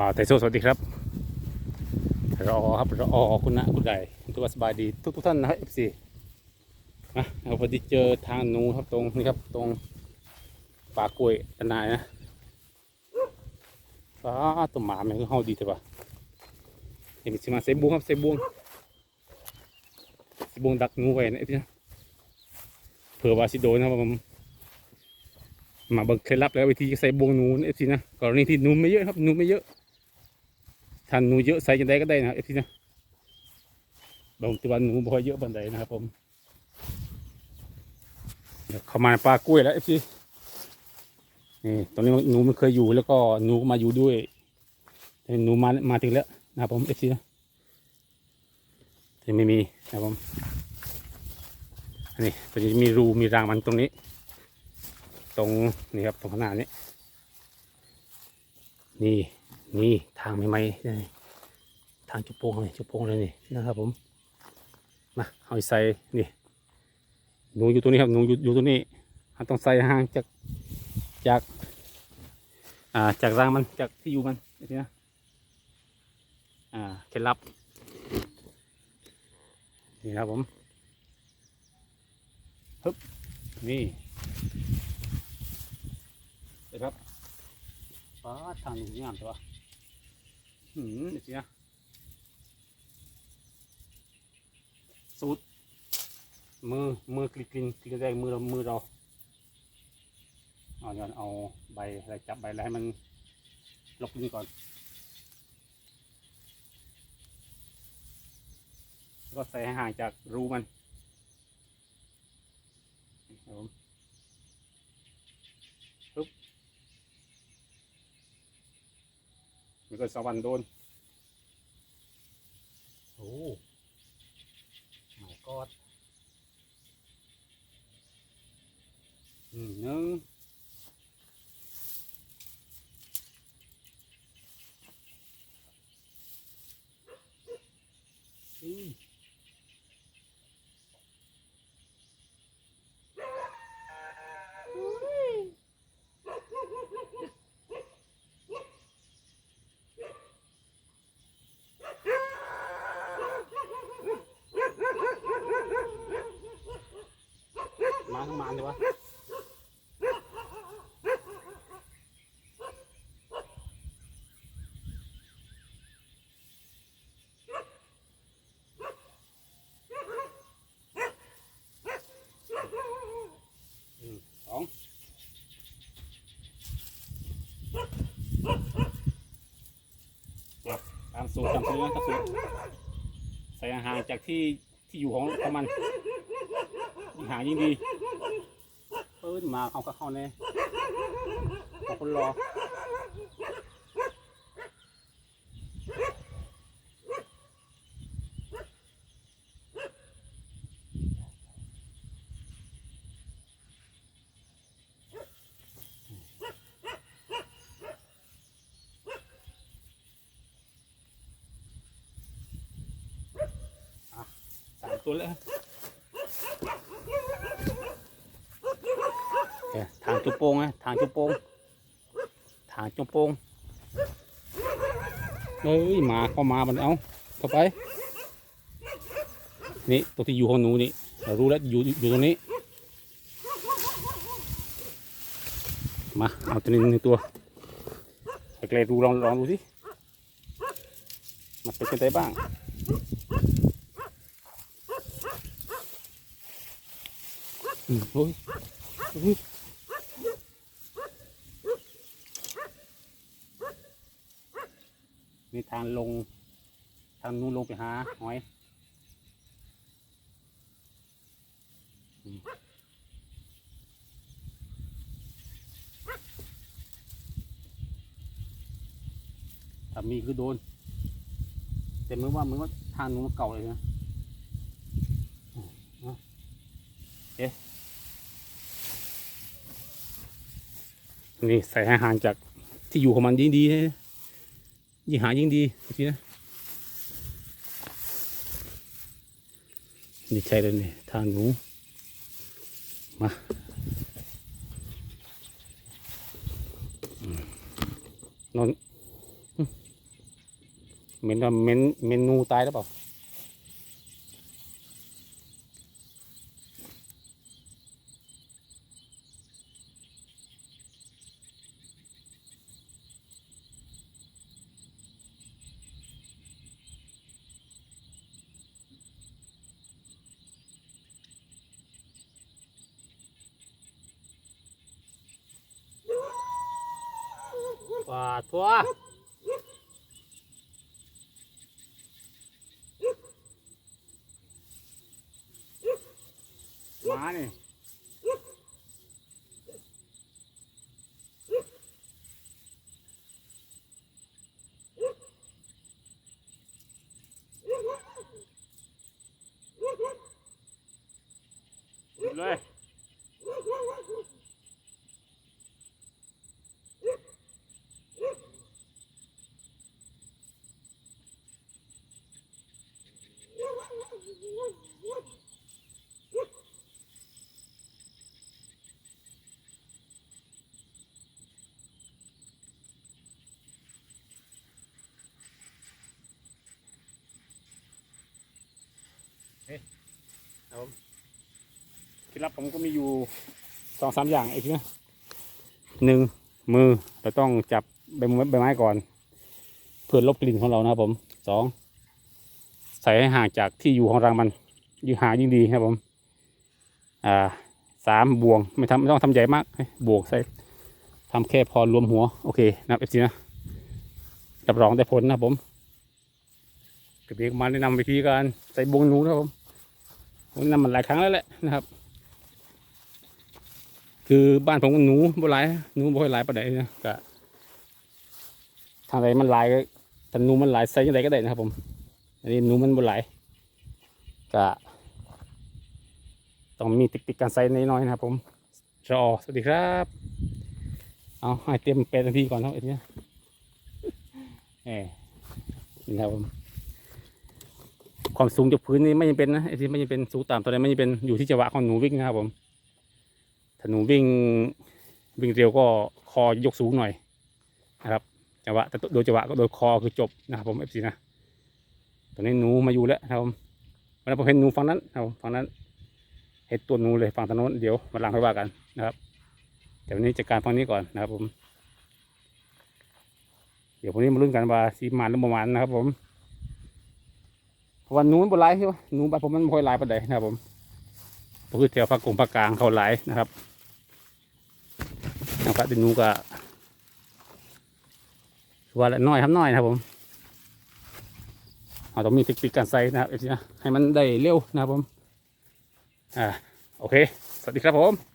บ่าวไทโซสวัสดีครับรอครับรอคุณนะคุณใดตัวสบายดีทุกทุกท่านนะครับเอฟซีนะเอาพอดีเจอทางนูครับตรงนี่ครับตรงป่ากล้วยตะนายนะป้าตัวหมาแม่งก็เฮาดีแต่ว่าเห็นสิมาเซบวงครับเซบวงเซบวงดักงูไว้นะเอฟซีนะเผื่อว่าสิโดนนะครับผมมาเบิ่งเคล็ดลับแล้ววิธีใส่บวงนูเอฟซีนะกรณีที่นูไม่เยอะครับนูไม่เยอะ ถ้าหนูเยอะใส่จังไดก็ได้นะเอฟซีนะบางทีวันหนูบ่อยเยอะบันไดนะครับผมเข้ามาป่ากล้วยแล้วเอฟซีนี่ตอนนี้หนูมันเคยอยู่แล้วก็หนูมาอยู่ด้วยหนูมามาถึงแล้วนะครับผมเอฟซีนะแต่ไม่มีนะครับผมอันนี้ตัวนี้มีรูมีรางมันตรงนี้ ตรงนี่ครับตรงข้างหน้านี้นี่ นี่ทางใหม่ๆนี่ทางจุดโป่งเลยจุดโป่งเลยนี่นะครับผมมาเอาใส่นี่หนูอยู่ตรงนี้ครับหนูอยู่อยู่ตรงนี้ต้องใส่ห่างจากจากอ่าจากรังมันจากที่อยู่มันนี่นะอ่าเคล็ดลับนี่ครับผมฮึบนี่นะครับป้าทางนุ่มงามตัว หืมนี่สินะสูตรมือมือกลิกลินกลินแรงมือเรามือเราเอาเดี๋ยวเอาใบอะไรจับใบอะไรให้มันลบลิ้นก่อน แล้วก็ใส่ให้ห่างจากรูมันครับผม มันก็สวรรค์โดน โอ้ my god อืมหนึ่งอืม มาทั้งมันเลยวะสองครับตามสูตรตามสูตรนะตามสูตรใส่อาหารจากที่ที่อยู่ของของมันยิ่งห่างยิ่งดี เออมาเอาก็เข้าแน่ขอบคนรอสามตัวแล้ว เนี่ย ทางจุโปงนะทางจุโปงทางจุโปงเอ้ยหมาเข้ามาบันเอาเข้าไป นี่ตัวที่อยู่ของหนูนี่เรารู้แล้วอยู่อยู่ตรงนี้ มาเอาตัวนี้หนึ่งตัวไอ้เกรดดูลองลองดูสิมันเป็นยังไงบ้างอืมโอ้ยโอ้ย มีทางลง ทางนู้นลงไปหาหอยถ้ามีคือโดน แต่มือว่ามือว่าทางนู้นเก่าเลยนะเอาโอเคนี่ใส่ห้ห่างจากที่อยู่ของมันดีดีๆ ยิ่งหายิ่งดีทีนะนี่ใช่เลยนี่ทางหนูมานอนอืมเหม็นว่าเหม็นเม็นงูตายหรือเปล่า ว่าทัวมานี่เลย ครับผมเคล็ดลับผมก็มีอยู่สองสามอย่างไอ้ทีนะหนึ่งมือเราต้องจับใบไม้ใบไม้ก่อน เพื่อลบกลิ่นของเรานะครับผมสองใส่ให้ห่างจากที่อยู่ของรังมันยิ่งห่างยิ่งดีครับผม อ่าสามบวงไม่ทำไม่ต้องทำใหญ่มากบวกใส่ทำแค่พอรวมหัว โอเคนะครับเอฟซีนะรับรองได้ผลนะครับผมกระเบียกมาแนะนำวิธีการใส่บวงหนูนะครับผม ผมนำมันหลายครั้งแล้วแหละนะครับ คือบ้านผมก็หนูบ่หลายหนูบ่ค่อยหลายประเดี๋ยวนะก็ทางใดมันหลายก็แต่หนูมันหลายใส่ยังไงก็ได้นะครับ ผม อันนี้หนูมันบ่หลายก็ต้องมีติ๊กติ๊การใส่น้อยๆนะครับ ผมรอสวัสดีครับ เอาให้เตรียมแปดนาทีก่อนเนาะไอ้เนี่ยเอ้นี่ครับผม ความสูงจากพื้นนี่ไม่จำเป็นนะไอ้ที่ไม่จำเป็นสูงต่ำตัวใดไม่จำเป็นอยู่ที่จังหวะของหนูวิ่งนะครับผมถ้าหนูวิ่งวิ่งเร็วก็คอยกสูงหน่อยนะครับจังหวะแต่โดยจังหวะก็โดยคอคือจบนะครับผมเอฟซีนะตอนนี้หนูมาอยู่แล้วนะครับผมวันนั้นผมเห็นหนูฝั่งนั้นครับฝั่งนั้นเห็นตัวหนูเลยฝั่งถนนเดี๋ยวมาลังค่อยว่ากันนะครับ แต่วันนี้จัดการฝั่งนี้ก่อนนะครับผม เดี๋ยววันนี้มาลุ้นกันว่าสีมันหรือประมาณนะครับผม วันนู้นบนไลใช่ไหมนู้นบ้านผมมันไม่ค่อยไลายประเดยนะครับผมผมคือแถวภาคกลางภาคกลางเขาไลายนะครับนะครับดินูก็ว่าละน้อยครับน้อยนะครับผมเราต้องมีเทคนิคการใส่นะครับเอฟซีนะให้มันได้เร็วนะครับผมอ่าโอเค สวัสดีครับผม